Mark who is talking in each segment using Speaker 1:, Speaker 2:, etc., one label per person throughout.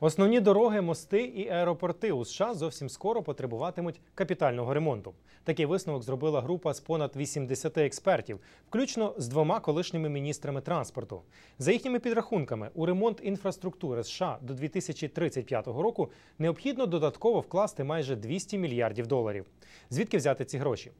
Speaker 1: Основні дороги, мости і аеропорти у США зовсім скоро потребуватимуть капітального ремонту. Такий висновок зробила група з понад 80 експертів, включно з двома колишніми міністрами транспорту. За їхніми підрахунками, у ремонт інфраструктури США до 2035 року необхідно додатково вкласти майже 200 мільярдів доларів. Звідки взяти ці гроші?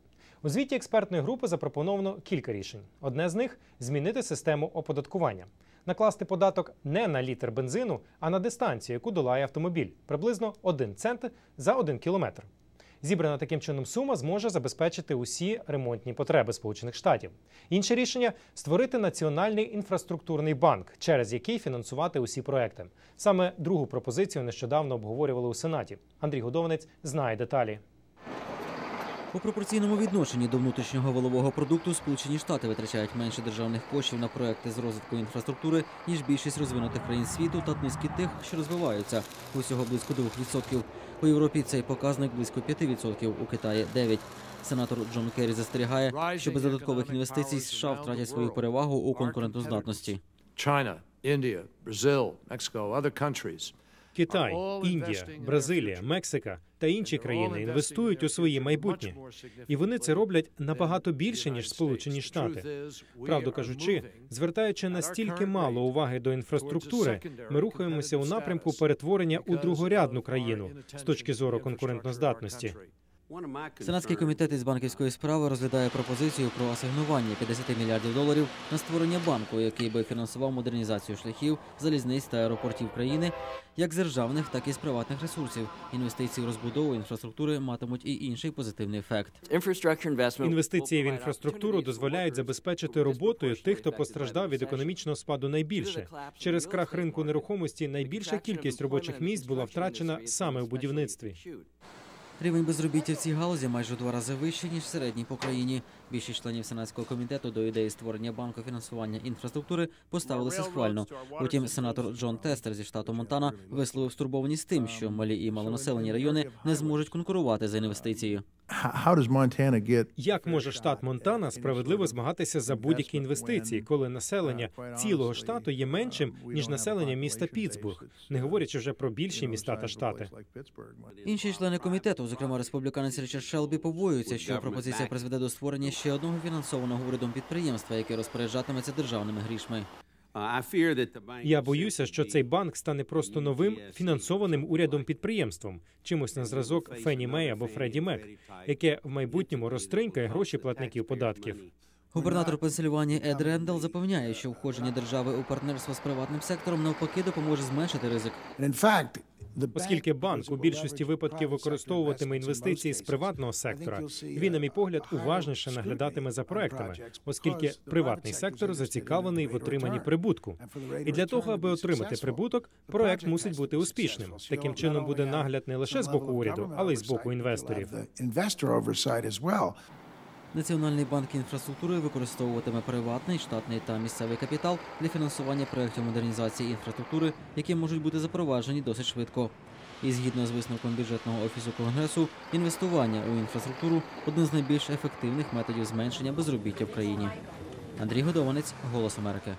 Speaker 1: У звіті експертної групи запропоновано кілька рішень. Одне з них змінити систему оподаткування, накласти податок не на літр бензину, а на дистанцію, яку долає автомобіль, приблизно 1 цент за 1 кілометр. Зібрана таким чином сума зможе забезпечити усі ремонтні потреби Сполучених Штатів. Інше рішення створити національний інфраструктурний банк, через який фінансувати усі проекти. Саме другу пропозицію нещодавно обговорювали у Сенаті. Андрій Годованець знає деталі.
Speaker 2: У пропорційному відношенні до внутрішнього валового продукту Сполучені Штати витрачають менше державних коштів на проекти з розвитку інфраструктури, ніж більшість розвинутих країн світу та низки тих, що розвиваються. Усього близько 2%. У Європі цей показник близько 5%, у Китаї 9%. Сенатор Джон Керрі застерігає, що без додаткових інвестицій США втратять свою перевагу у конкурентоздатності.
Speaker 1: Китай, Індія, Бразилія, Мексика та інші країни інвестують у своє майбутнє, і вони це роблять набагато більше ніж Сполучені Штати. Правду кажучи, звертаючи настільки мало уваги до інфраструктури, ми рухаємося у напрямку перетворення у другорядну країну з точки зору конкурентноздатності.
Speaker 2: Сенатський комітет із банківської справи розглядає пропозицію про асигнування 50 мільярдів доларів на створення банку, який би фінансував модернізацію шляхів, залізниць та аеропортів країни, як з державних, так і з приватних ресурсів. Інвестиції у розбудову інфраструктури матимуть і інший позитивний ефект.
Speaker 1: Інвестиції в інфраструктуру дозволяють забезпечити роботою тих, хто постраждав від економічного спаду найбільше. Через крах ринку нерухомості найбільша кількість робочих місць була втрачена саме в будівництві.
Speaker 2: Рівень безробіття в цій галузі майже у два рази вищий, ніж середній по країні. Більшість членів сенатського комітету до ідеї створення банку фінансування інфраструктури поставилися схвально. Утім, сенатор Джон Тестер зі штату Монтана висловив стурбованість тим, що малі і малонаселені райони не зможуть конкурувати за інвестиції.
Speaker 3: How does Montana get
Speaker 1: Як може штат Монтана справедливо змагатися за будь-які інвестиції, коли населення цілого штату є меншим ніж населення міста Пітсбург, не говорячи вже про більші міста та штати?
Speaker 2: Інші члени комітету, зокрема республіканець Річард Шелбі, побоюються, що пропозиція призведе до створення ще одного фінансованого урядом підприємства, яке розпоряджатиметься державними грішми.
Speaker 1: Я боюся, що цей банк стане просто новим фінансованим урядом підприємством, чимось на зразок Фенні Мей або Фредді Мек, яке в майбутньому розтринькає гроші платників податків.
Speaker 2: Губернатор Пенсильванії Ед Рендел запевняє, що входження держави у партнерство з приватним сектором навпаки допоможе зменшити ризик.
Speaker 1: Оскільки банк у більшості випадків використовуватиме інвестиції з приватного сектора, він, на мій погляд, уважніше наглядатиме за проектами, оскільки приватний сектор зацікавлений в отриманні прибутку. І для того, аби отримати прибуток, проект мусить бути успішним. Таким чином буде нагляд не лише з боку уряду, але й з боку інвесторів.
Speaker 2: Національний банк інфраструктури використовуватиме приватний, штатний та місцевий капітал для фінансування проєктів модернізації інфраструктури, які можуть бути запроваджені досить швидко. І згідно з висновком бюджетного офісу конгресу, інвестування у інфраструктуру один з найбільш ефективних методів зменшення безробіття в країні. Андрій Годованець, Голос Америки.